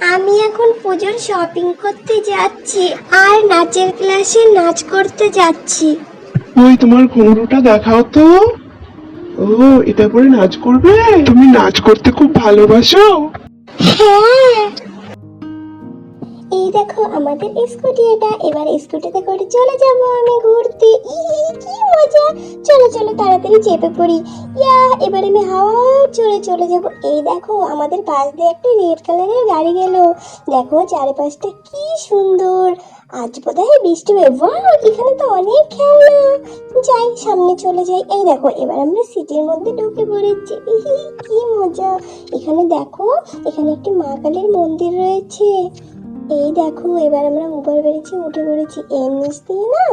আমি এখন পুজোর শপিং করতে যাচ্ছি আর নাচের ক্লাসে নাচ করতে যাচ্ছি। ওই তোমার কুমড়োটা দেখাও তো। ও এটা পরে নাচ করবে? তুমি নাচ করতে খুব ভালোবাসো। হ্যাঁ। দেখো, আমাদের স্কুটি এটা এবার স্কুটিতে করে চলে যাব আমি ঘুরতে। ই কি মজা! চলো চলো, তাড়াতাড়ি চেপে পড়ি। ইয়া, এবার আমি হাওয়া চড়ে চলে যাব। এই দেখো, আমাদের পাশ দিয়ে একটা রেড কালারের গাড়ি গেল। দেখো, চারিপাশটা কি সুন্দর। আজ বোধহয় বৃষ্টি হবে। এখানে তো অনেক খেলনা। যাই, সামনে চলে যাই। এই দেখো, এবার আমরা সিটির মধ্যে ঢুকে পড়েছি। কি মজা! এখানে দেখো, এখানে একটি মা কালীর মন্দির রয়েছে। এই দেখো, এবার আমরা উপর বেড়েছি উঠে পড়েছি এর নিচ দিয়ে না?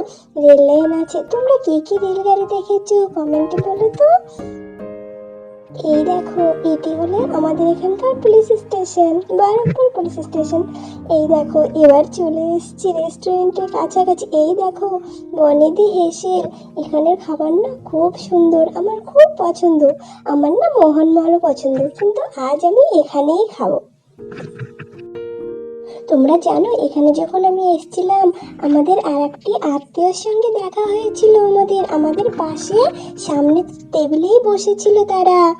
রেল লাইন আছে। তোমরা কে কি রেলগাড়ি দেখেছ? কমেন্টে বলো তো। এই দেখো, এটি হলো আমাদের এখানকার police station Barrackpore police station এই দেখো, এবার চলে এসেছি রেস্টুরেন্টের কাছাকাছি। এই দেখো, বনেদি হেসেল এখানের খাবার না খুব সুন্দর, আমার খুব পছন্দ। আমার না মোহনমালও পছন্দ, কিন্তু আজ আমি এখানেই খাব। তোমরা জানো, এখানে যখন আমি এসেছিলাম, আমাদের আর একটি আত্মীয়র সঙ্গে দেখা হয়েছিল আমাদের আমাদের পাশে। সামনে টেবিলেই বসেছিল তারা।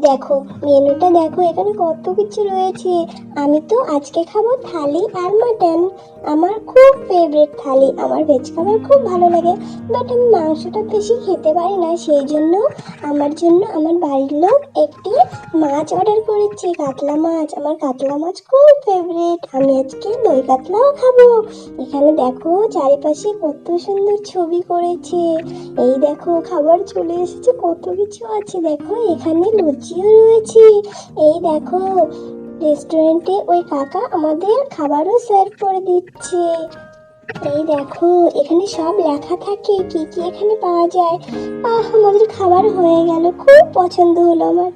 দেখো, মেনুটা দেখো, এখানে কত কিছু রয়েছে। আমি তো আজকে খাব থালি আর মাটন। আমার খুব ফেভারিট থালি। আমার ভেজ খাবার খুব ভালো লাগে। বাট আমি মাংসটা বেশি খেতে পারি না, সেই জন্য আমার জন্য আমার বাড়ির লোক একটি মাছ অর্ডার করেছে, কাতলা মাছ। আমার কাতলা মাছ খুব ফেভারিট আমি আজকে দই কাতলাও খাব। এখানে দেখো, চারিপাশে কত সুন্দর ছবি করেছে। এই দেখো, খাবার চলে এসেছে, কত কিছু আছে। দেখো, এখানে লুচিও রয়েছে। এই দেখো রেস্টুরেন্টে ওই কাকা আমাদের খাবারও সার্ভ করে দিচ্ছে। এই দেখো, এখানে সব লেখা থাকে, কি কি এখানে পাওয়া যায়। আহ, আমাদের খাবার হয়ে গেল, খুব পছন্দ হলো আমার।